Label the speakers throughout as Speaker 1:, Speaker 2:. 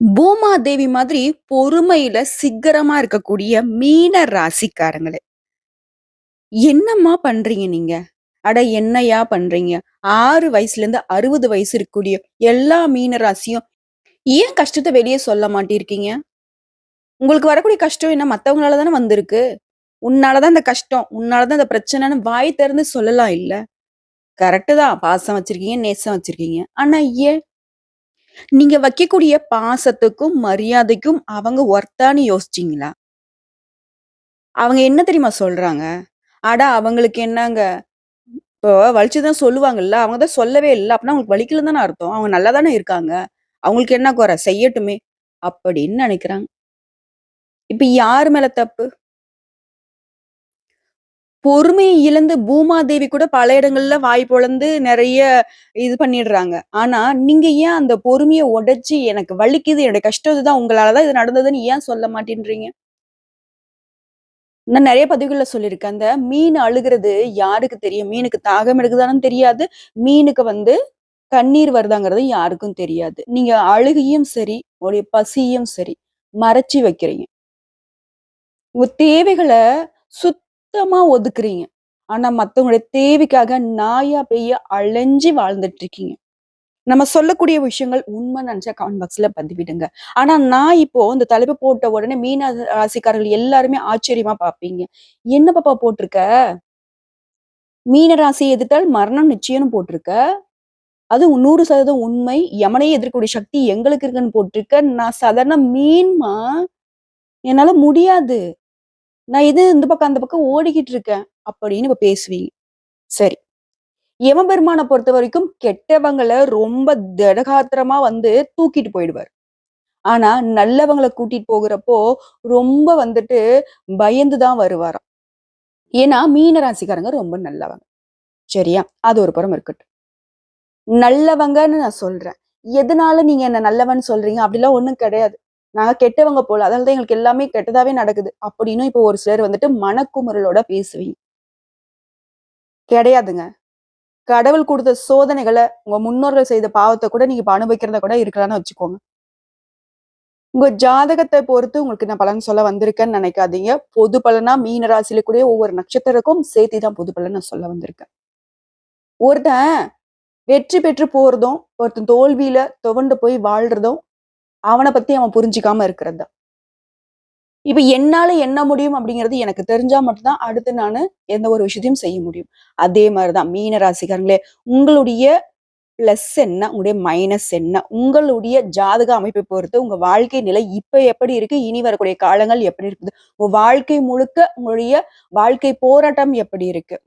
Speaker 1: பூமாதேவி மாதிரி பொறுமையில சிக்கரமா இருக்கக்கூடிய மீன ராசிக்காரங்களே! என்னம்மா பண்றீங்க நீங்க? அட என்னய்யா பண்றீங்க? ஆறு வயசுல இருந்து அறுபது வயசு இருக்கக்கூடிய எல்லா மீன ராசியும் ஏன் கஷ்டத்த வெளிய சொல்ல மாட்டிருக்கீங்க? உங்களுக்கு வரக்கூடிய கஷ்டம் என்ன மத்தவங்களால தானே வந்திருக்கு. உன்னாலதான் இந்த கஷ்டம், உன்னாலதான் இந்த பிரச்சனைன்னு வாய் திறந்து சொல்லலாம் இல்ல? கரெக்டு தான். பாசம் வச்சிருக்கீங்க, நேசம் வச்சிருக்கீங்க. ஆனா ஏன்? நீங்க வைக்கக்கூடிய பாசத்துக்கும், மரியாதைக்கும் அவங்க ஒர்த்தான்னு யோசிச்சீங்களா? அவங்க என்ன தெரியுமா சொல்றாங்க? அடா அவங்களுக்கு என்னங்க? இப்போ வலிச்சு தான் சொல்லுவாங்கல்ல. அவங்க தான் சொல்லவே இல்ல. அப்படின்னா அவங்களுக்கு வலிக்கல தானே அர்த்தம். அவங்க நல்லா தானே இருக்காங்க. அவங்களுக்கு என்ன குறை? செய்யட்டுமே! அப்படின்னு நினைக்கிறாங்க இப்ப யார் மேல தப்பு? பொறுமையை இழந்து பூமாதேவி கூட பல இடங்கள்ல வாய் பொழந்து நிறைய இது பண்ணிடுறாங்க. ஆனா, நீங்க ஏன் அந்த பொறுமையை உடைச்சு எனக்கு வலிக்குது, என்னுடைய கஷ்டம் இதுதான், உங்களாலதான் இது நடந்ததுன்னு ஏன் சொல்ல மாட்டேன்றீங்க? நான் நிறைய பதிவுகள்ல சொல்லியிருக்கேன். அந்த மீன் அழுகுறது யாருக்கு தெரியும்? மீனுக்கு தாகம் எடுக்குதானு தெரியாது. மீனுக்கு வந்து கண்ணீர் வருதாங்கிறது யாருக்கும் தெரியாது. நீங்க அழுகையும் சரி, உடைய பசியும் சரி, மறைச்சி வைக்கிறீங்க. உங்க சுத் சுத்தமா ஒதுக்குறீங்க. ஆனா மத்தவங்களுடைய தேவைக்காக நாயா, பெய்ய அலைஞ்சு வாழ்ந்துட்டு இருக்கீங்க. நம்ம சொல்லக்கூடிய விஷயங்கள் உண்மை நினைச்சா கமெண்ட் பாக்ஸ்ல பதிவிடுங்க. ஆனா நான் இப்போ இந்த தலைப்பு போட்ட உடனே மீன ராசிக்காரர்கள் எல்லாருமே ஆச்சரியமா பார்ப்பீங்க. "என்ன பாப்பா போட்டிருக்க? மீன ராசியை எதிர்த்தால் மரணம் நிச்சயம்னு போட்டிருக்க. அதுவும் 100% உண்மை. யமனையை எதிர்க்கக்கூடிய சக்தி எங்களுக்கு இருக்குன்னு போட்டிருக்க. நான் சாதாரண மீன்மா. என்னால முடியாது. நான் இது இந்த பக்கம், அந்த பக்கம் ஓடிக்கிட்டு இருக்கேன்." அப்படின்னு இப்ப பேசுவீங்க. சரி. யமபெருமானை பொறுத்த வரைக்கும் கெட்டவங்களை ரொம்ப திடகாத்திரமா வந்து தூக்கிட்டு போயிடுவார் ஆனா, நல்லவங்களை கூட்டிட்டு போகிறப்போ ரொம்ப வந்துட்டு பயந்து தான் வருவாராம். ஏன்னா, மீன ராசிக்காரங்க ரொம்ப நல்லவங்க. சரியா? அது ஒரு புறம் இருக்கட்டும். நல்லவங்கன்னு நான் சொல்றேன். எதனால நீங்க என்ன நல்லவன்னு சொல்றீங்க? அப்படிலாம் ஒண்ணும் கிடையாது. நாங்க கெட்டவங்க போல. அதனால தான் எங்களுக்கு எல்லாமே கெட்டதாவே நடக்குது. அப்படின்னு இப்போ ஒரு சிலர் வந்துட்டு மனக்குமுறலோட பேசுவீங்க. கிடையாதுங்க. கடவுள் கொடுத்த சோதனைகளை உங்க முன்னோர்கள் செய்த பாவத்தை கூட நீங்க இப்ப அனுபவிக்கிறத கூட இருக்கலாம்னு வச்சுக்கோங்க. உங்க ஜாதகத்தை பொறுத்து உங்களுக்கு நான் பலன் சொல்ல வந்திருக்கேன்னு நினைக்காதீங்க பொது பலனா மீன ராசியில கூட ஒவ்வொரு நட்சத்திரக்கும் சேர்த்தி தான் பொது பலன் நான் சொல்ல வந்திருக்கேன். ஒருத்தன் வெற்றி பெற்று போறதும், ஒருத்தன் தோல்வியில துவண்டு போய் வாழ்றதும், அவனை பத்தி அவன் புரிஞ்சிக்காம இருக்கிறது தான். இப்ப என்னால என்ன முடியும் அப்படிங்கிறது எனக்கு தெரிஞ்சா மட்டும்தான் அடுத்து நான் எந்த ஒரு விஷயத்தையும் செய்ய முடியும். அதே மாதிரிதான் தான் மீன ராசிக்காரங்களே, உங்களுடைய பிளஸ் என்ன? உங்களுடைய மைனஸ் என்ன? உங்களுடைய ஜாதக அமைப்பை பொறுத்து உங்க வாழ்க்கை நிலை இப்ப எப்படி இருக்கு? இனி வரக்கூடிய காலங்கள் எப்படி இருக்குது? உங்க வாழ்க்கை முழுக்க உங்களுடைய வாழ்க்கை போராட்டம் எப்படி இருக்கு?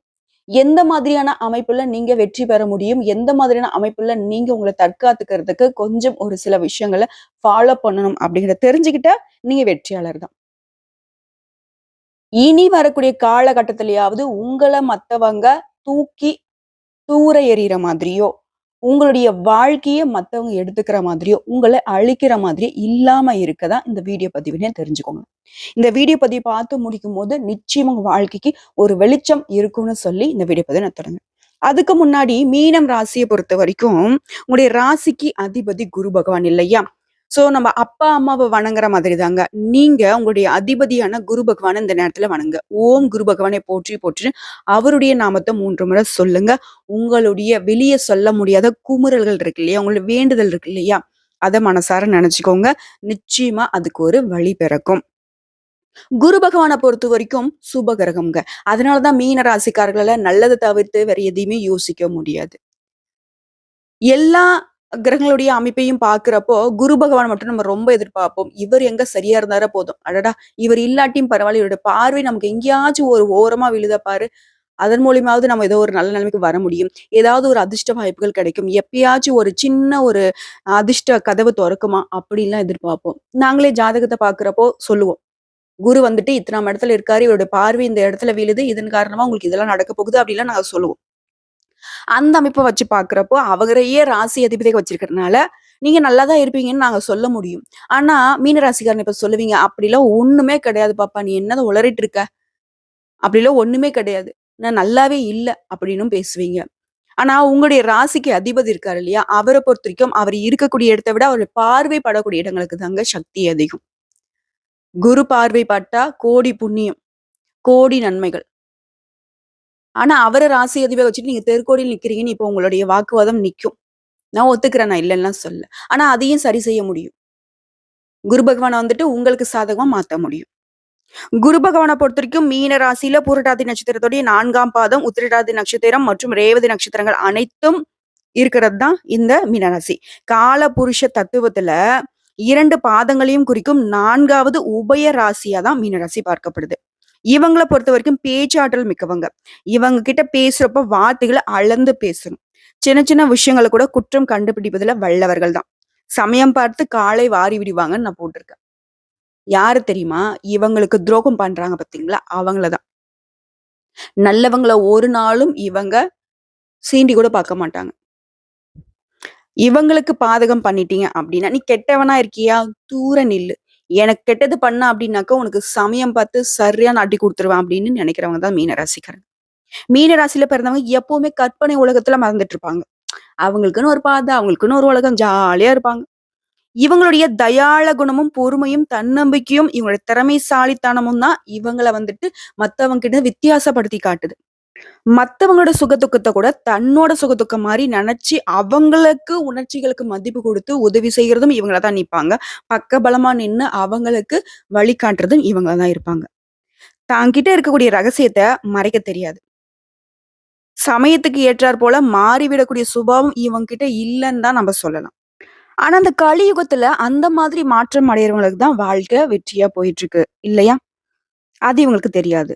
Speaker 1: எந்த மாதிரியான அமைப்புல நீங்க வெற்றி பெற முடியும்? எந்த மாதிரியான அமைப்புல நீங்க உங்களை தற்காத்துக்கிறதுக்கு கொஞ்சம் ஒரு சில விஷயங்கள ஃபாலோ பண்ணணும் அப்படிங்கிறத தெரிஞ்சுக்கிட்டா, நீங்க வெற்றியாளர் தான். இனி வரக்கூடிய காலகட்டத்திலேயாவது உங்களை மத்தவங்க தூக்கி தூர எறிகிற மாதிரியோ, உங்களுடைய வாழ்க்கையை மற்றவங்க எடுத்துக்கிற மாதிரியோ, உங்களை அழிக்கிற மாதிரியோ இல்லாமல் இருக்க தான் இந்த வீடியோ பதிவுனே தெரிஞ்சுக்கோங்க. இந்த வீடியோ பதிவு பார்த்து முடிக்கும் போது நிச்சயம் உங்கள் வாழ்க்கைக்கு ஒரு வெளிச்சம் இருக்கும்னு சொல்லி இந்த வீடியோ பதிவு நான் தொடங்குறேன். அதுக்கு முன்னாடி மீனம் ராசியை பொறுத்த வரைக்கும் உங்களுடைய ராசிக்கு அதிபதி குரு பகவான் இல்லையா? ஸோ நம்ம அப்பா, அம்மாவை வணங்குற மாதிரி தாங்க. நீங்க உங்களுடைய அதிபதியான குரு பகவான இந்த நேரத்துல வணங்க ஓம் குரு பகவானை போற்றி போற்றி அவருடைய நாமத்தை மூன்று முறை சொல்லுங்க. உங்களுடைய வெளியே சொல்ல முடியாத குமுறல்கள் இருக்கு இல்லையா? உங்களுடைய வேண்டுதல் இருக்கு இல்லையா? அதை மனசார நினச்சிக்கோங்க நிச்சயமா அதுக்கு ஒரு வழி பிறக்கும். குரு பகவானை பொறுத்தவரைக்கும் சுப கிரகம்ங்க. அதனாலதான் மீன ராசிக்காரர்களால நல்லதை தவிர்த்து வேற எதையுமே யோசிக்க முடியாது. எல்லா கிரகங்களுடைய அமைப்பையும் பார்க்கிறப்போ, குரு பகவான் மட்டும் நம்ம ரொம்ப எதிர்பார்ப்போம். இவர் எங்க சரியா இருந்தாரா போதும். அடடா! இவர் இல்லாட்டியும் பரவாயில்ல இவருடைய பார்வை நமக்கு எங்கேயாச்சும் ஒரு ஓரமா விழுதா பாரு. அதன் மூலியமாவது நம்ம ஏதோ ஒரு நல்ல நிலைமைக்கு வர முடியும். ஏதாவது ஒரு அதிர்ஷ்ட வாய்ப்புகள் கிடைக்கும். எப்பயாச்சும் ஒரு சின்ன ஒரு அதிர்ஷ்ட கதவு திறக்குமா அப்படின்லாம் எதிர்பார்ப்போம். நாங்களே ஜாதகத்தை பார்க்கிறப்போ சொல்லுவோம். குரு வந்துட்டு இத்தனாம் இடத்துல இருக்காரு. இவருடைய பார்வை இந்த இடத்துல விழுது. இதன் காரணமா உங்களுக்கு இதெல்லாம் நடக்க போகுது. அப்படின்லாம் நாங்க சொல்லுவோம். அந்த அமைப்பை வச்சு பார்க்குறப்போ அவரையே ராசி அதிபதியை வச்சிருக்கிறதுனால நீங்க நல்லா தான் இருப்பீங்கன்னு நாங்க சொல்ல முடியும். ஆனா, மீன ராசிக்காரன் இப்ப சொல்லுவீங்க, "அப்படிலாம் ஒண்ணுமே கிடையாது பாப்பா. நீ என்னதை உளறிட்டு இருக்க? அப்படிலாம் ஒண்ணுமே கிடையாது. நான் நல்லாவே இல்லை அப்படின்னும் பேசுவீங்க. ஆனா உங்களுடைய ராசிக்கு அதிபதி இருக்காரு இல்லையா? அவரை பொறுத்த வரைக்கும் அவர் இருக்கக்கூடிய இடத்தை விட அவருடைய பார்வை படக்கூடிய இடங்களுக்கு தாங்க சக்தி அதிகம். குரு பார்வை பட்டா கோடி புண்ணியம், கோடி நன்மைகள். ஆனா அவரை ராசி அதிபர் வச்சுட்டு நீங்க தெருக்கோடியில் நிக்கிறீங்கன்னு இப்போ உங்களுடைய வாக்குவாதம் நிற்கும் நான் ஒத்துக்கிறேன். நான் இல்லைன்னா சொல்ல ஆனா அதையும் சரி செய்ய முடியும். குரு பகவானை வந்துட்டு உங்களுக்கு சாதகமா மாத்த முடியும். குரு பொறுத்த வரைக்கும் மீன ராசியில பூரட்டாதி நட்சத்திரத்துடைய நான்காம் பாதம், உத்திரட்டாதி நட்சத்திரம் மற்றும் ரேவதி நட்சத்திரங்கள் அனைத்தும் இருக்கிறது தான் இந்த மீனராசி. கால புருஷ தத்துவத்துல இரண்டு பாதங்களையும் குறிக்கும் நான்காவது உபய ராசியா தான் மீனராசி பார்க்கப்படுது. இவங்கள பொறுத்தவரைக்கும் பேச்சாற்றல் மிக்கவங்க. இவங்க கிட்ட பேசுறப்ப வார்த்தைகளை அளந்து பேசணும். சின்ன சின்ன விஷயங்கள கூட குற்றம் கண்டுபிடிப்பதுல வல்லவர்கள் தான். சமயம் பார்த்து காலை வாரி விடுவாங்கன்னு நான் போட்டிருக்கேன். யாரு தெரியுமா? இவங்களுக்கு துரோகம் பண்றாங்க பாத்தீங்களா அவங்களதான் நல்லவங்கள ஒரு நாளும் இவங்க சீண்டி கூட பார்க்க மாட்டாங்க. இவங்களுக்கு பாதகம் பண்ணிட்டீங்க அப்படின்னா, "நீ கெட்டவனா இருக்கியா? தூர நில்லு. எனக்கு கெட்டது பண்ண அப்படின்னாக்கா, உனக்கு சமயம் பார்த்து சரியா நாட்டி கொடுத்துருவேன் அப்படின்னு நினைக்கிறவங்க தான் மீன ராசிக்காரங்க. மீன ராசியில பிறந்தவங்க எப்பவுமே கற்பனை உலகத்துல மறந்துட்டு இருப்பாங்க. அவங்களுக்குன்னு ஒரு பாதை, அவங்களுக்குன்னு ஒரு உலகம் ஜாலியா இருப்பாங்க. இவங்களுடைய தயாள குணமும், பொறுமையும், தன்னம்பிக்கையும், இவங்களுடைய திறமைசாலித்தனமும் தான் இவங்கள வந்துட்டு மத்தவங்க கிட்ட வித்தியாசப்படுத்தி காட்டுது. மத்தவங்களோட சுகதுக்கத்தை கூட தன்னோட சுகதுக்க மாதிரி நினைச்சு அவங்களுக்கு உணர்ச்சிகளுக்கு மதிப்பு கொடுத்து உதவி செய்யறதும் இவங்கள தான் நிப்பாங்க. பக்கபலமா நின்னு அவங்களுக்கு வழிகாட்டுறதும் இவங்கள தான் இருப்பாங்க. தாங்கிட்ட இருக்கக்கூடிய ரகசியத்தை மறைக்க தெரியாது. சமயத்துக்கு ஏற்றார் போல மாறிவிடக்கூடிய சுபாவம் இவங்ககிட்ட இல்லைன்னு தான் நம்ம சொல்லலாம். ஆனா, அந்த கலியுகத்துல அந்த மாதிரி மாற்றம் அடையிறவங்களுக்கு தான் வாழ்க்கை வெற்றியா போயிட்டு இருக்கு. இல்லையா? அது இவங்களுக்கு தெரியாது.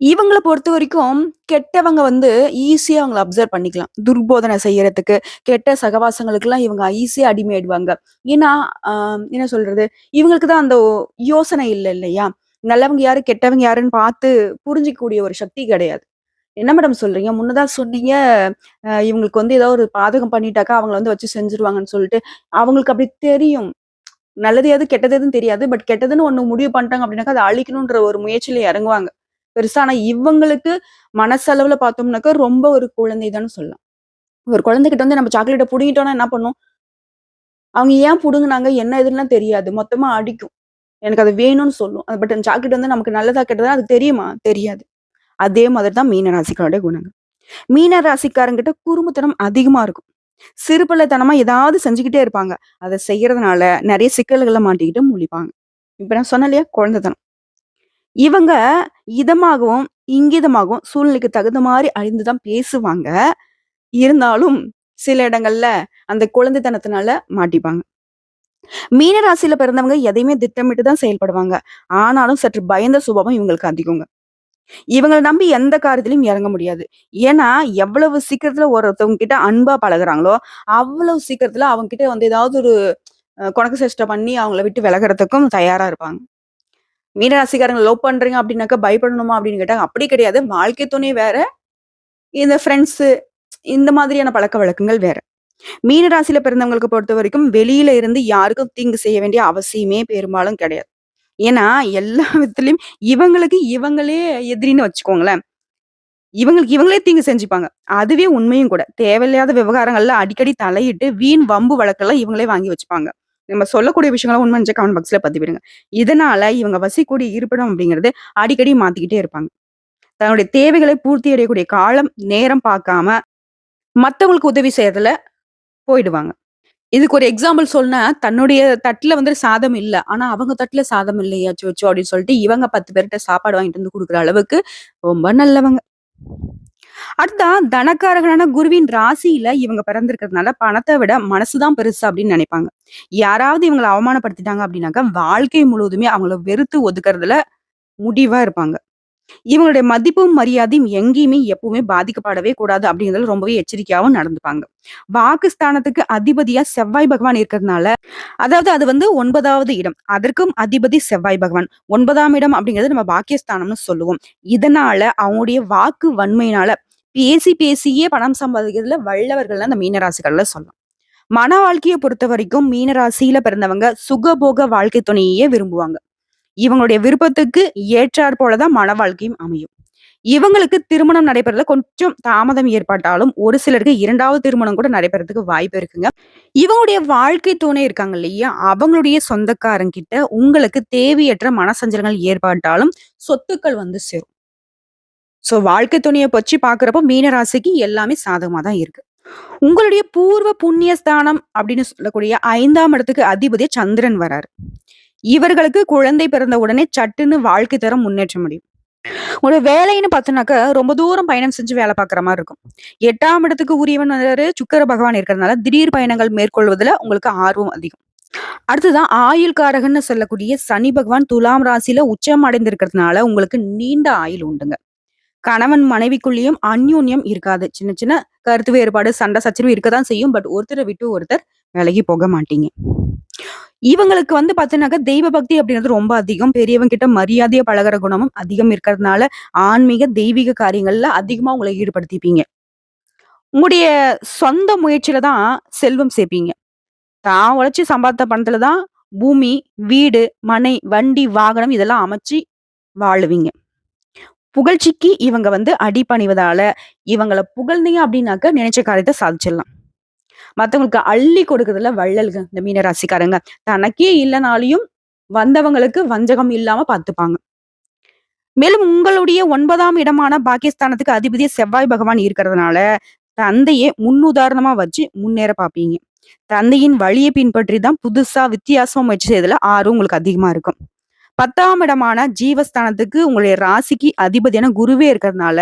Speaker 1: இவங்கள பொறுத்தவரைக்கும் கெட்டவங்க வந்து ஈஸியா அவங்கள அப்சர்வ் பண்ணிக்கலாம். துர்போதனை செய்யறதுக்கு, கெட்ட சகவாசங்களுக்கெல்லாம் இவங்க ஈஸியா அடிமையாயிடுவாங்க. ஏன்னா, ஆஹ் என்ன சொல்றது? இவங்களுக்கு தான் அந்த யோசனை இல்ல இல்லையா? நல்லவங்க யாரு, கெட்டவங்க யாருன்னு பார்த்து புரிஞ்சிக்கக்கூடிய ஒரு சக்தி கிடையாது. என்ன மேடம் சொல்றீங்க? முன்னதா சொன்னீங்க, இவங்களுக்கு வந்து ஏதாவது ஒரு பாதகம் பண்ணிட்டாக்கா, அவங்கள வந்து வச்சு செஞ்சுருவாங்கன்னு சொல்லிட்டு. அவங்களுக்கு அப்படி தெரியும். நல்லது எது, கெட்டது எதுன்னு தெரியாது. பட் கெட்டதுன்னு ஒன்று முடிவு பண்ணிட்டாங்க அப்படின்னாக்கா, அதை அழிக்கணுன்ற ஒரு முயற்சியில இறங்குவாங்க. பெருசா ஆனா இவங்களுக்கு மனசளவுல பார்த்தோம்னாக்கா, ரொம்ப ஒரு குழந்தை தான்னு சொல்லலாம். ஒரு குழந்தைகிட்ட வந்து நம்ம சாக்லேட்டை புடுங்கிட்டோம்னா என்ன பண்ணும்? அவங்க ஏன் பிடுங்கினாங்க என்ன ஏதுன்னுலாம் தெரியாது. மொத்தமா அடிக்கும். எனக்கு அது வேணும்னு சொல்லும். அது பட் அந்த சாக்லேட் வந்து நமக்கு நல்லதா, கெட்டதா அது தெரியுமா? தெரியாது. அதே மாதிரி தான் மீன ராசிக்காரோட குணங்கள். மீன ராசிக்காரங்கிட்ட குறும்புத்தனம் அதிகமா இருக்கும். சிறுபள்ளத்தனமா ஏதாவது செஞ்சுக்கிட்டே இருப்பாங்க. அதை செய்யறதுனால நிறைய சிக்கல்களை மாட்டிக்கிட்டு முழிப்பாங்க. இப்ப நான் சொன்னலையா இல்லையா? குழந்தைத்தனம். இவங்க இதமாகவும், இங்கிதமாகவும் சூழ்நிலைக்கு தகுந்த மாதிரி அறிந்து தான் பேசுவாங்க. இருந்தாலும் சில இடங்கள்ல அந்த குழந்தைத்தனத்தினால மாட்டிப்பாங்க. மீன ராசியில பிறந்தவங்க எதையுமே திட்டமிட்டு தான் செயல்படுவாங்க. ஆனாலும் சற்று பயந்த சுபாவம் இவங்களுக்கு அதிகங்க. இவங்களை நம்பி எந்த காரியத்திலையும் இறங்க முடியாது. ஏன்னா, எவ்வளவு சீக்கிரத்துல ஒருத்தவங்க கிட்ட அன்பா பழகுறாங்களோ, அவ்வளவு சீக்கிரத்துல அவங்க கிட்ட வந்து ஏதாவது ஒரு குணக்க சேஷ்டம் பண்ணி அவங்கள விட்டு விலகுறதுக்கும் தயாரா இருப்பாங்க. மீனராசிக்காரங்க லவ் பண்றீங்க அப்படின்னாக்கா பயப்படணுமா அப்படின்னு கேட்டாங்க அப்படி கிடையாது. வாழ்க்கை துணை வேற. இந்த ஃப்ரெண்ட்ஸு இந்த மாதிரியான பழக்க வழக்கங்கள் வேற. மீன ராசியில பிறந்தவங்களுக்கு பொறுத்தவரைக்கும் வெளியில இருந்து யாருக்கும் தீங்கு செய்ய வேண்டிய அவசியமே பெரும்பாலும் கிடையாது. ஏன்னா, எல்லா விதத்துலயும் இவங்களுக்கு இவங்களே எதிரின்னு வச்சுக்கோங்களேன். இவங்களுக்கு இவங்களே தீங்கு செஞ்சுப்பாங்க. அதுவே உண்மையும் கூட. தேவையில்லாத விவகாரங்கள்ல அடிக்கடி தலையிட்டு வீண் வம்பு வழக்கெல்லாம் இவங்களே வாங்கி வச்சுப்பாங்க. நம்ம சொல்லக்கூடிய விஷயங்களும் உண்மை இருந்துச்சா கமெண்ட் பாக்ஸ்ல பதிவிடுங்க. இதனால இவங்க வசிக்கூடிய இருப்பிடம் அப்படிங்கிறது அடிக்கடி மாத்திக்கிட்டே இருப்பாங்க. தன்னுடைய தேவைகளை பூர்த்தி அடையக்கூடிய காலம், நேரம் பார்க்காம மத்தவங்களுக்கு உதவி செய்யறதுல போயிடுவாங்க. இதுக்கு ஒரு எக்ஸாம்பிள் சொன்னா, தன்னுடைய தட்டுல வந்து சாதம் இல்ல. ஆனா அவங்க தட்டுல சாதம் இல்லையா சோச்சோ அப்படின்னு சொல்லிட்டு இவங்க பத்து பேர்கிட்ட சாப்பாடு வாங்கிட்டு வந்து கொடுக்குற அளவுக்கு ரொம்ப நல்லவங்க. அடுத்தா தனக்காரகனான குருவின் ராசியில இவங்க பிறந்திருக்கிறதுனால பணத்தை விட மனசுதான் பெருசு அப்படின்னு நினைப்பாங்க. யாராவது இவங்களை அவமானப்படுத்திட்டாங்க அப்படின்னாக்கா, வாழ்க்கை முழுவதுமே அவங்கள வெறுத்து ஒதுக்குறதுல முடிவா இருப்பாங்க. இவங்களுடைய மதிப்பும், மரியாதையும் எங்கேயுமே எப்பவுமே பாதிக்கப்படவே கூடாது அப்படிங்கிறது ரொம்பவே எச்சரிக்கையாவும் நடந்துப்பாங்க. வாக்குஸ்தானத்துக்கு அதிபதியா செவ்வாய் பகவான் இருக்கிறதுனால அதாவது அது வந்து ஒன்பதாவது இடம். அதற்கும் அதிபதி செவ்வாய் பகவான். ஒன்பதாம் இடம் அப்படிங்கிறது நம்ம பாக்கியஸ்தானம்னு சொல்லுவோம். இதனால அவங்களுடைய வாக்கு வன்மையினால பேசி பேசியே பணம் சம்பாதிக்கிறதுல வல்லவர்கள் அந்த மீனராசிகள்ல சொல்லலாம். மன வாழ்க்கையை பொறுத்தவரைக்கும் வரைக்கும் மீனராசியில பிறந்தவங்க சுகபோக வாழ்க்கை துணையே விரும்புவாங்க. இவங்களுடைய விருப்பத்துக்கு ஏற்றார் போலதான் மன வாழ்க்கையும் அமையும். இவங்களுக்கு திருமணம் நடைபெறதுல கொஞ்சம் தாமதம் ஏற்பட்டாலும், ஒரு சிலருக்கு இரண்டாவது திருமணம் கூட நடைபெறதுக்கு வாய்ப்பு இருக்குங்க. இவங்களுடைய வாழ்க்கை துணை இருக்காங்க இல்லையா? அவங்களுடைய சொந்தக்காரங்கிட்ட உங்களுக்கு தேவையற்ற மனசஞ்சலங்கள் ஏற்பட்டாலும், சொத்துக்கள் வந்து சேரும். ஸோ வாழ்க்கை துணியை பற்றி பார்க்குறப்போ மீனராசிக்கு எல்லாமே சாதகமாக தான் இருக்கு. உங்களுடைய பூர்வ புண்ணிய ஸ்தானம் அப்படின்னு சொல்லக்கூடிய ஐந்தாம் இடத்துக்கு அதிபதி சந்திரன் வராரு. இவர்களுக்கு குழந்தை பிறந்த உடனே சட்டுன்னு வாழ்க்கை தரம் முன்னேற்ற முடியும். உங்களோட வேலைன்னு பார்த்தோம்னாக்க, ரொம்ப தூரம் பயணம் செஞ்சு வேலை பார்க்குற மாதிரி இருக்கும். எட்டாம் இடத்துக்கு உரியவன் வந்தாரு சுக்கர பகவான் இருக்கிறதுனால, திடீர் பயணங்கள் மேற்கொள்வதுல உங்களுக்கு ஆர்வம் அதிகம். அடுத்ததான் ஆயுள்காரகன்னு சொல்லக்கூடிய சனி பகவான் துலாம் ராசியில உச்சம் அடைந்திருக்கிறதுனால, உங்களுக்கு நீண்ட ஆயுள் உண்டுங்க. கணவன் மனைவிக்குள்ளேயும் அந்யூன்யம் இருக்காது. சின்ன சின்ன கருத்து வேறுபாடு, சண்டை சச்சரவு இருக்கத்தான் செய்யும். பட் ஒருத்தரை விட்டு ஒருத்தர் விலகி போக மாட்டீங்க. இவங்களுக்கு வந்து பார்த்தீங்கன்னாக்க, தெய்வ பக்தி அப்படின்றது ரொம்ப அதிகம். பெரியவங்க கிட்ட மரியாதையை பழகுற குணமும் அதிகம் இருக்கிறதுனால, ஆன்மீக, தெய்வீக காரியங்கள்ல அதிகமா உங்களை ஈடுபடுத்திப்பீங்க. உங்களுடைய சொந்த முயற்சியில தான் செல்வம் சேர்ப்பீங்க. தான் உழைச்சி சம்பாதித்த பணத்துல தான் பூமி, வீடு, மனை, வண்டி, வாகனம் இதெல்லாம் அமைச்சு வாழுவீங்க. புகழ்ச்சிக்கு இவங்க வந்து அடிபணிவதால, இவங்களை புகழ்ந்தீங்க அப்படின்னாக்க, நினைச்ச காரியத்தை சாதிச்சிடலாம். மத்தவங்களுக்கு அள்ளி கொடுக்கறதுல வள்ளல்கள் இந்த மீன ராசிக்காரங்க. தனக்கே இல்லைனாலையும் வந்தவங்களுக்கு வஞ்சகம் இல்லாம பார்த்துப்பாங்க. மேலும் உங்களுடைய ஒன்பதாம் இடமான பாகிஸ்தானத்துக்கு அதிபதி செவ்வாய் பகவான் இருக்கிறதுனால, தந்தையை முன்னுதாரணமா வச்சு முன்னேற பார்ப்பீங்க. தந்தையின் வழியை பின்பற்றி தான் புதுசா வித்தியாசமா முயற்சி செய்றதுல ஆர்வம் உங்களுக்கு அதிகமா இருக்கும். 10ஆம் இடமான ஜீவஸ்தானத்துக்கு உங்களுடைய ராசிக்கு அதிபதியான குருவே இருக்கிறதுனால,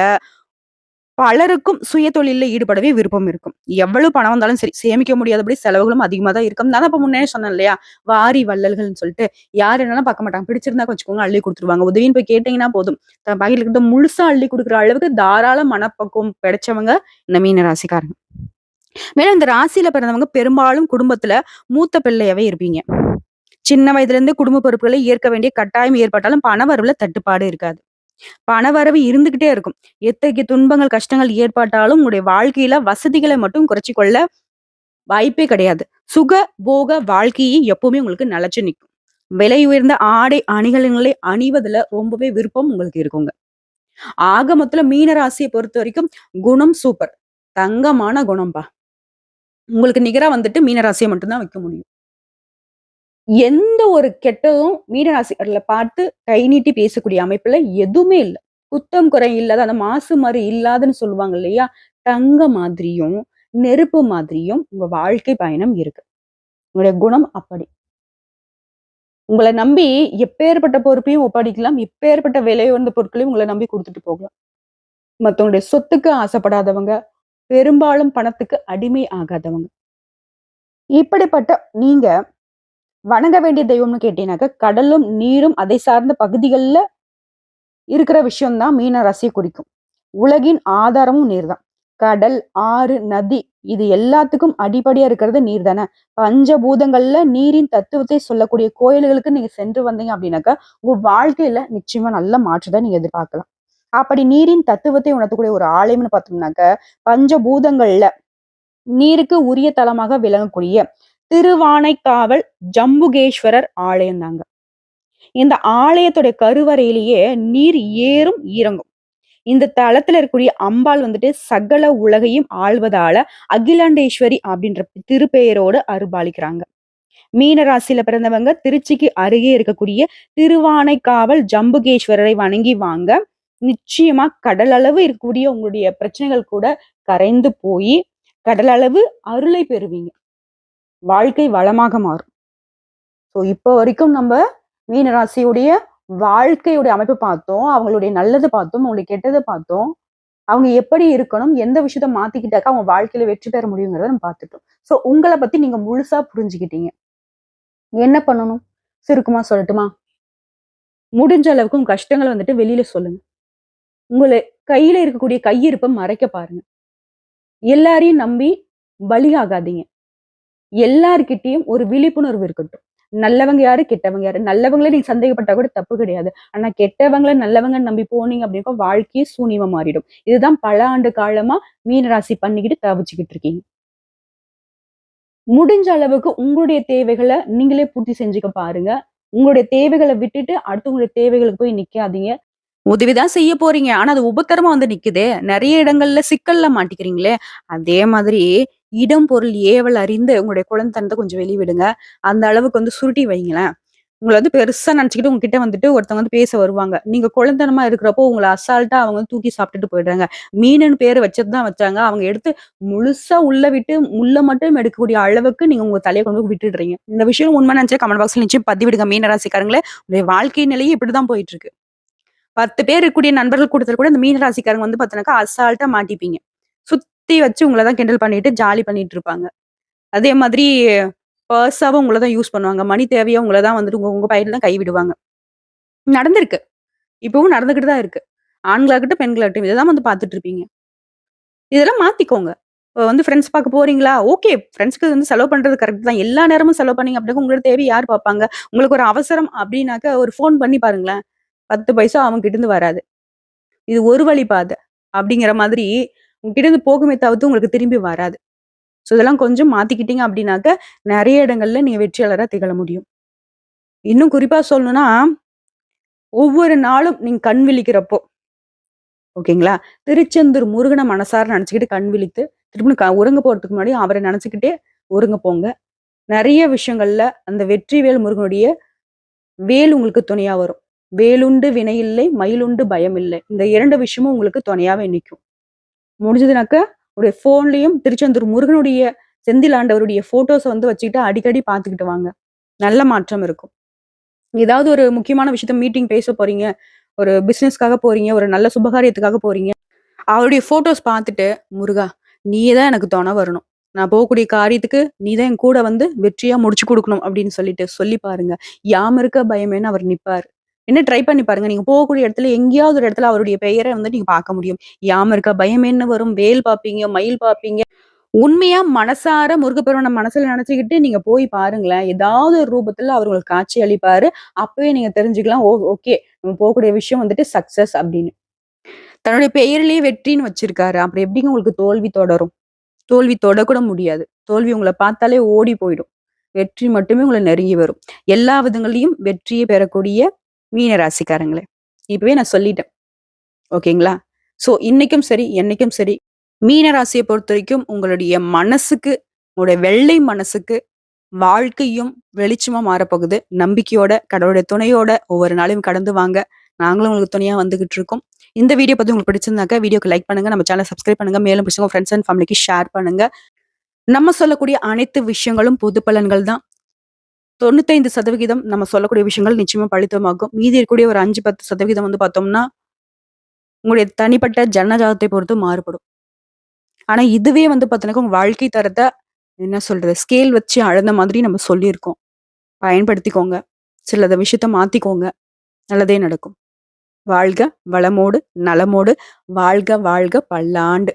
Speaker 1: பலருக்கும் சுயதொழில்ல ஈடுபடவே விருப்பம் இருக்கும். எவ்வளவு பணம் வந்தாலும் சரி, சேமிக்க முடியாதபடி செலவுகளும் அதிகமாக தான் இருக்கும். நான் இப்போ முன்னே சொன்னேன் இல்லையா? வாரி வள்ளல்கள்னு சொல்லிட்டு, யார் என்னலாம் பார்க்க மாட்டாங்க. பிடிச்சிருந்தா வச்சுக்கோங்க, அள்ளி கொடுத்துருவாங்க உதவின்னு போய் கேட்டீங்கன்னா போதும். தன் பாக்கெட்ல இருக்கிறத முழுசா அள்ளி கொடுக்குற அளவுக்கு தாராள மனப்பக்குவம் கிடைச்சவங்க இந்த மீன ராசிக்காரங்க. மேலும் இந்த ராசியில பிறந்தவங்க பெரும்பாலும் குடும்பத்துல மூத்த பிள்ளையாவே இருப்பீங்க. சின்ன வயதிலிருந்து குடும்ப பொறுப்புகளை ஏற்க வேண்டிய கட்டாயம் ஏற்பட்டாலும், பணவரவுல தட்டுப்பாடு இருக்காது. பணவரவு இருந்துகிட்டே இருக்கும். எத்தகைய துன்பங்கள், கஷ்டங்கள் ஏற்பட்டாலும் உங்களுடைய வாழ்க்கையில வசதிகளை மட்டும் குறைச்சிக்கொள்ள வாய்ப்பே கிடையாது. சுக, போக வாழ்க்கையை எப்பவுமே உங்களுக்கு நிலச்சி நிக்கும். விலை உயர்ந்த ஆடை, அணிகலன்களை அணிவதுல ரொம்பவே விருப்பம் உங்களுக்கு இருக்குங்க. ஆக மொத்தல மீன பொறுத்த வரைக்கும் குணம் சூப்பர். தங்கமான குணம்பா. உங்களுக்கு நிகரா வந்துட்டு மீன மட்டும்தான் வைக்க முடியும். எந்த ஒரு கெட்டதும் மீன பார்த்து கை நீட்டி பேசக்கூடிய அமைப்புல எதுவுமே இல்லை குத்தம், குறை இல்லாத அந்த மாசு மாதிரி இல்லாதன்னு சொல்லுவாங்க இல்லையா? தங்க மாதிரியும், நெருப்பு மாதிரியும் உங்க வாழ்க்கை பயணம் இருக்கு. உங்களுடைய குணம் அப்படி. உங்களை நம்பி எப்பேர்ப்பட்ட பொறுப்பையும் ஒப்படைக்கலாம். எப்பேற்பட்ட விலை உயர்ந்த பொருட்களையும் உங்களை நம்பி கொடுத்துட்டு போகலாம். மத்தவங்களுடைய சொத்துக்கு ஆசைப்படாதவங்க, பெரும்பாலும் பணத்துக்கு அடிமை ஆகாதவங்க. இப்படிப்பட்ட நீங்க வணங்க வேண்டிய தெய்வம்னு கேட்டீங்கன்னாக்க, கடலும், நீரும் அதை சார்ந்த பகுதிகள்ல இருக்கிற விஷயம் தான் மீன ராசிய குறிக்கும். உலகின் ஆதாரமும் நீர் தான். கடல், ஆறு, நதி இது எல்லாத்துக்கும் அடிப்படையா இருக்கிறது நீர் தானே. பஞ்சபூதங்கள்ல நீரின் தத்துவத்தை சொல்லக்கூடிய கோயில்களுக்கு நீங்க சென்று வந்தீங்க அப்படின்னாக்கா, உங்க வாழ்க்கையில நிச்சயமா நல்ல மாற்றத்தை நீங்க எதிர்பார்க்கலாம். அப்படி நீரின் தத்துவத்தை உணர்த்தக்கூடிய ஒரு ஆலயம்னு பார்த்தோம்னாக்க, பஞ்சபூதங்கள்ல நீருக்கு உரிய தலமாக விளங்கக்கூடிய திருவானைக்காவல் ஜம்புகேஸ்வரர் ஆலயம் தாங்க. இந்த ஆலயத்துடைய கருவறையிலேயே நீர் ஏறும், இறங்கும். இந்த தளத்துல இருக்கக்கூடிய அம்பாள் வந்துட்டு சகல உலகையும் ஆள்வதால அகிலாண்டேஸ்வரி அப்படின்ற திருப்பெயரோடு அருபாலிக்கிறாங்க மீனராசியில பிறந்தவங்க திருச்சிக்கு அருகே இருக்கக்கூடிய திருவானைக்காவல் ஜம்புகேஸ்வரரை வணங்கி வாங்க. நிச்சயமா கடலளவு இருக்கக்கூடிய உங்களுடைய பிரச்சனைகள் கூட கரைந்து போய் கடலளவு அருளை பெறுவீங்க. வாழ்க்கை வளமாக மாறும். ஸோ இப்போ வரைக்கும் நம்ம மீன ராசியுடைய வாழ்க்கையுடைய அமைப்பு பார்த்தோம். அவங்களுடைய நல்லது பார்த்தோம். அவங்களுடைய கெட்டதை பார்த்தோம். அவங்க எப்படி இருக்கணும்? எந்த விஷயத்த மாத்திக்கிட்டாக்கா அவங்க வாழ்க்கையில வெற்றி பெற முடியுங்கிறத நம்ம பார்த்துட்டோம். ஸோ உங்கள பத்தி நீங்க முழுசா புரிஞ்சுக்கிட்டீங்க. என்ன பண்ணணும்? சுருக்கமா சொல்லட்டுமா? முடிஞ்ச அளவுக்கு உங்க வந்துட்டு வெளியில சொல்லுங்க. உங்களை கையில இருக்கக்கூடிய கையிருப்பை மறைக்க பாருங்க. எல்லாரையும் நம்பி பலியாகாதீங்க. எல்லார்கிட்டயும் ஒரு விழிப்புணர்வு இருக்கட்டும். நல்லவங்க யாரு? கெட்டவங்க யாரு? நல்லவங்களே நீங்க சந்தேகப்பட்டா கூட தப்பு கிடையாது. ஆனா கெட்டவங்கள நல்லவங்கன்னு நம்பி போனீங்க அப்படின்னா வாழ்க்கையே சூனியமா மாறிடும். இதுதான் பல ஆண்டு காலமா மீன ராசி பண்ணிக்கிட்டு தவிச்சுக்கிட்டு இருக்கீங்க. முடிஞ்ச அளவுக்கு உங்களுடைய தேவைகளை நீங்களே பூர்த்தி செஞ்சுக்க பாருங்க. உங்களுடைய தேவைகளை விட்டுட்டு அடுத்தவங்களுடைய தேவைகளுக்கு போய் நிக்காதீங்க. உதவிதான் செய்ய போறீங்க. ஆனா அது உபத்திரமா வந்து நிக்குதே! நிறைய இடங்கள்ல சிக்கல்ல மாட்டிக்கிறீங்களே! அதே மாதிரி இடம், பொருள் ஏவல் அறிந்து உங்களுடைய குழந்தைத்தனத்தை கொஞ்சம் வெளிவிடுங்க அந்த அளவுக்கு வந்து சுருட்டி வைங்களேன். உங்களை வந்து பெருசா நினைச்சுக்கிட்டு உங்ககிட்ட வந்துட்டு ஒருத்தவங்க வந்து பேச வருவாங்க. நீங்க குழந்தனமா இருக்கிறப்போ உங்களை அசால்ட்டா அவங்க வந்து தூக்கி சாப்பிட்டுட்டு போயிடுறாங்க. மீனுன்னு பேரு வச்சது தான் வச்சாங்க. அவங்க எடுத்து முழுசா உள்ள விட்டு முள்ள மட்டும் எடுக்கக்கூடிய அளவுக்கு நீங்க உங்க தலையை கொண்டு போய் விட்டுடுறீங்க. இந்த விஷயம் உண்மை நினைச்சா கமெண்ட் பாக்ஸ்ல நிச்சயம் பதிவிடுங்க மீன ராசிக்காரங்களே. உங்களுடைய வாழ்க்கை நிலையே இப்படிதான் போயிட்டு இருக்கு. 10 பேர் இருக்கக்கூடிய நண்பர்கள் கூட்டத்துல கூட இந்த மீன ராசிக்காரங்க வந்து பார்த்தீங்கன்னாக்கா, அசால்ட்டா மாட்டிப்பீங்க. சுத்தி வச்சு உங்களை தான் கிண்டல் பண்ணிட்டு, ஜாலி பண்ணிட்டு இருப்பாங்க. அதே மாதிரி பர்ஸாவும் உங்களை தான் யூஸ் பண்ணுவாங்க. மணி தேவையா உங்களை தான் வந்துட்டு உங்க உங்க பையில தான் கை விடுவாங்க. நடந்திருக்கு. இப்பவும் நடந்துகிட்டு தான் இருக்கு. ஆண்களாகட்டும், பெண்களாகட்டும் இதை தான் வந்து பார்த்துட்டு இருப்பீங்க. இதெல்லாம் மாத்திக்கோங்க. வந்து ஃப்ரெண்ட்ஸ் பார்க்க போறீங்களா? ஓகே. ஃப்ரெண்ட்ஸ்க்கு வந்து செலவு பண்றது கரெக்ட் தான். எல்லா நேரமும் செலவு பண்ணீங்க அப்படின்னா, உங்களோட தேவை யார் பார்ப்பாங்க? உங்களுக்கு ஒரு அவசரம் அப்படின்னாக்கா, ஒரு ஃபோன் பண்ணி பாருங்களேன். 10 பைசா அவங்க இருந்து வராது. இது ஒரு வழி பாதை அப்படிங்கிற மாதிரி உங்ககிட்ட இருந்து போகுமே தவிர்த்து உங்களுக்கு திரும்பி வராது. ஸோ இதெல்லாம் கொஞ்சம் மாத்திக்கிட்டீங்க அப்படின்னாக்க, நிறைய இடங்கள்ல நீங்க வெற்றியாளராக திகழ முடியும். இன்னும் குறிப்பா சொல்லணும்னா, ஒவ்வொரு நாளும் நீங்க கண் விழிக்கிறப்போ ஓகேங்களா? திருச்செந்தூர் முருகனை மனசார நினச்சிக்கிட்டு கண் விழித்து, திரும்ப க உறங்க போறதுக்கு முன்னாடி அவரை நினச்சிக்கிட்டே உறங்க போங்க. நிறைய விஷயங்கள்ல அந்த வெற்றிவேல் முருகனுடைய வேல் உங்களுக்கு துணையா வரும். வேலுண்டு வினையில்லை, மயிலுண்டு பயம் இல்லை இந்த இரண்டு விஷயமும் உங்களுக்கு துணையாவே நிற்கும் முடிஞ்சதுனாக்க, உடைய ஃபோன்லேயும் திருச்செந்தூர் முருகனுடைய செந்தில் ஆண்டவருடைய ஃபோட்டோஸை வந்து வச்சுக்கிட்டு அடிக்கடி பார்த்துக்கிட்டு வாங்க. நல்ல மாற்றம் இருக்கும். ஏதாவது ஒரு முக்கியமான விஷயத்த மீட்டிங் பேச போறீங்க. ஒரு பிஸ்னஸ்க்காக போறீங்க. ஒரு நல்ல சுபகாரியத்துக்காக போறீங்க. அவருடைய ஃபோட்டோஸ் பார்த்துட்டு, "முருகா, நீ தான் எனக்கு துணை வரணும். நான் போகக்கூடிய காரியத்துக்கு நீ தான் என் கூட வந்து வெற்றியா முடிச்சு கொடுக்கணும் அப்படின்னு சொல்லிட்டு சொல்லி பாருங்க. யாம இருக்க பயமேன்னு அவர் நிப்பாரு. என்ன ட்ரை பண்ணி பாருங்க. நீங்க போகக்கூடிய இடத்துல எங்கேயாவது ஒரு இடத்துல அவருடைய பெயரை வந்து நீங்க பார்க்க முடியும். யாம் இருக்க என்ன வரும். வேல் பார்ப்பீங்க, மயில் பார்ப்பீங்க. உண்மையா மனசார முருகப்பெருவனை மனசுல நினைச்சுக்கிட்டு நீங்க போய் பாருங்களேன். ஏதாவது ஒரு ரூபத்துல அவர்களுக்கு உங்களுக்கு காட்சி அளிப்பாரு. அப்பவே நீங்க தெரிஞ்சுக்கலாம். ஓ! ஓகே. நம்ம போகக்கூடிய விஷயம் வந்துட்டு சக்சஸ் அப்படின்னு. தன்னுடைய பெயர்லயே வெற்றின்னு வச்சிருக்காரு. அப்புறம் எப்படிங்க உங்களுக்கு தோல்வி தொடரும்? தோல்வி தொடக்கூட முடியாது. தோல்வி உங்களை பார்த்தாலே ஓடி போயிடும். வெற்றி மட்டுமே உங்களை நெருங்கி வரும். எல்லா விதங்களையும் வெற்றியை பெறக்கூடிய மீன ராசிக்காரங்களே. இப்பவே நான் சொல்லிட்டேன். ஓகேங்களா? ஸோ இன்னைக்கும் சரி, என்னைக்கும் சரி, மீன ராசியை பொறுத்த வரைக்கும் உங்களுடைய மனசுக்கு, உங்களுடைய வெள்ளை மனசுக்கு வாழ்க்கையும் வெளிச்சமா மாறப்போகுது. நம்பிக்கையோட, கடவுளுடைய துணையோட ஒவ்வொரு நாளையும் கடந்து வாங்க. நாங்களும் உங்களுக்கு துணையா வந்துகிட்டு இருக்கோம். இந்த வீடியோ பத்தி உங்களுக்கு பிடிச்சிருந்தாக்க வீடியோக்கு லைக் பண்ணுங்க. நம்ம சேனல் சப்ஸ்கிரைப் பண்ணுங்க. மேலும் பிடிச்சவங்க ஃப்ரெண்ட்ஸ் அண்ட் ஃபேமிலிக்கு ஷேர் பண்ணுங்க. நம்ம சொல்லக்கூடிய அனைத்து விஷயங்களும் பொது பலன்கள் தான். 95% நம்ம சொல்லக்கூடிய விஷயங்கள் நிச்சயமா பழித்தமாகும் மீதி இருக்கக்கூடிய ஒரு 5, 10% வந்து பார்த்தோம்னா, உங்களுடைய தனிப்பட்ட ஜனஜாதத்தை பொறுத்து மாறுபடும். ஆனா இதுவே வந்து பார்த்தீங்கன்னாக்க, உங்க வாழ்க்கை தரத்தை என்ன சொல்றது? ஸ்கேல் வச்சு அழந்த மாதிரி நம்ம சொல்லியிருக்கோம். பயன்படுத்திக்கோங்க. சிலத விஷயத்த மாத்திக்கோங்க. நல்லதே நடக்கும். வாழ்க வளமோடு, நலமோடு, வாழ்க வாழ்க பல்லாண்டு.